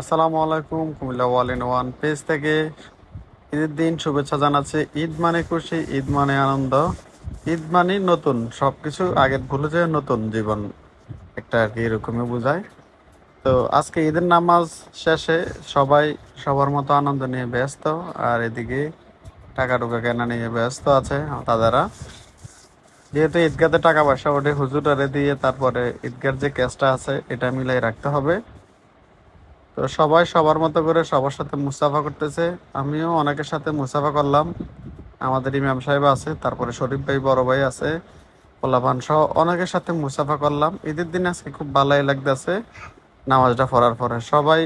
আসসালামু আলাইকুম, Cumilla all in one page থেকে ঈদের দিন শুভেচ্ছা জানাচ্ছি। ঈদ মানে খুশি, ঈদ মানে আনন্দ, ঈদ মানে নতুন, সবকিছু আগের ভুলে যায়, নতুন জীবন। একটা আর কি এরকমই বোঝায়। তো আজকে ঈদের নামাজ শেষে সবাই সবার মতো আনন্দ নিয়ে ব্যস্ত, আর এদিকে টাকা টুকা কেনা নিয়ে ব্যস্ত আছে তাদেরা। যেহেতু ঈদগাতে টাকা পয়সা ওঠে হুজুরারে দিয়ে তারপরে ঈদগার যে ক্যাশটা আছে, এটা মিলাই রাখতে হবে। তো সবাই সবার মতো করে সবার সাথে মুসাফা করতেছে। আমিও অনেকের সাথে মুসাফা করলাম। আমাদের ইমাম সাহেব আছে, তারপরে শরীফ ভাই, বড় ভাই আছে, পোলাপান সহ অনেকের সাথে মুসাফা করলাম। ঈদের দিন আজকে খুব ভালোই লাগতেছে, নামাজটা পড়ার পরে। সবাই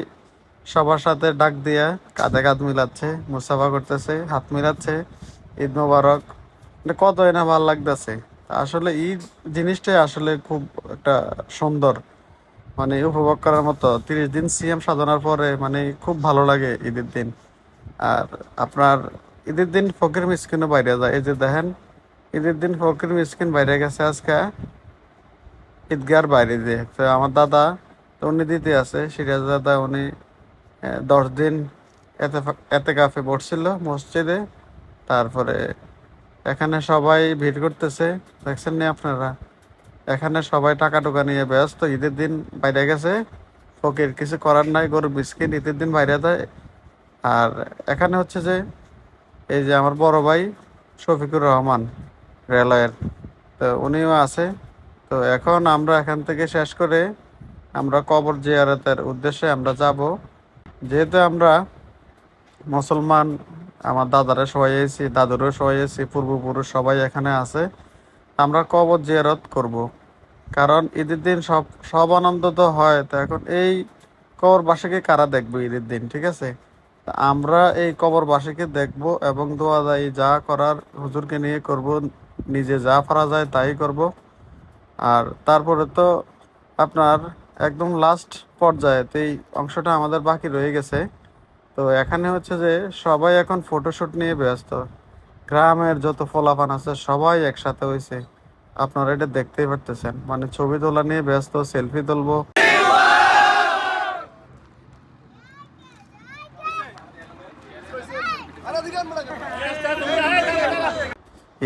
সবার সাথে ডাক দিয়ে কাঁধে কাঁধ মিলাচ্ছে মুসাফা করতেছে, হাত মিলাচ্ছে, ঈদ মোবারক। কতই না ভালো লাগতেছে। আসলে ঈদ জিনিসটাই আসলে খুব একটা সুন্দর। মানে উপভোগ করার মতো। তিরিশ দিন সিএম সাধনার পরে মানে খুব ভালো লাগে ঈদের দিন। আর আপনার ঈদের দিন ফকির মিসকিনও বাইরে যায়। এই যে দেখেন, ঈদের দিন ফকির মিসকিন বাইরে গেছে আজকে। ঈদগার বাইরে দিয়ে তো আমার দাদা, তো উনি দিতে আছে। সিরাজ দাদা উনি দশ দিন এতে এতে কাফে পড়ছিল মসজিদে। তারপরে এখানে সবাই ভিড় করতেছে। দেখছেন নি আপনারা? এখানে সবাই টাকা টুকা নিয়ে ব্যস্ত। ঈদের দিন বাইরে গেছে। ফকির, কিছু করার নাই গরু বিস্কিট, ঈদের দিন বাইরে দেয় আর এখানে হচ্ছে যে, এই যে আমার বড় ভাই শফিকুর রহমান রেলওয়ের, তো উনিও আছে। তো এখন আমরা এখান থেকে শেষ করে আমরা কবর জিয়ারতের উদ্দেশ্যে আমরা যাব। যেহেতু আমরা মুসলমান, আমার দাদারা সবাই এসেছি দাদুরও সবাই এসেছি পূর্বপুরুষ সবাই এখানে আছে। আমরা কবর জিয়ারত করব। কারণ ঈদের দিন সব সব আনন্দ তো হয়, তো এখন এই কবরবাসীকে কারা দেখব ঈদের দিন, ঠিক আছে? আমরা এই কবরবাসীকে দেখব এবং দোয়া দায়ী যা করার হুজুরকে নিয়ে করব, নিজে যা পারা যায় তাই করব। আর তারপরে তো আপনার একদম লাস্ট পর্যায়ে তো এই অংশটা আমাদের বাকি রয়ে গেছে। তো এখানে হচ্ছে যে সবাই এখন ফটোশ্যুট নিয়ে ব্যস্ত। গ্রামের যত ফলাফান আছে, সবাই একসাথে হয়েছে আপনারা এটা দেখতেই পারতেছেন। মানে ছবি তোলা নিয়ে ব্যস্ত, সেলফি তুলবো।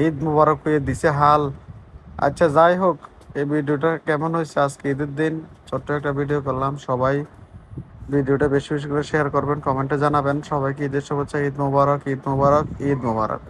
ঈদ মুবারক হয়ে দিছে হাল। আচ্ছা যাই হোক, এই ভিডিওটা কেমন হয়েছে? আজকে ঈদের দিন ছোট্ট একটা ভিডিও করলাম। সবাই ভিডিওটা বেশি বেশি করে শেয়ার করবেন কমেন্টে জানাবেন। সবাইকে ঈদের শুভেচ্ছা, ঈদ মুবারক ঈদ মুবারক ঈদ মুবারক।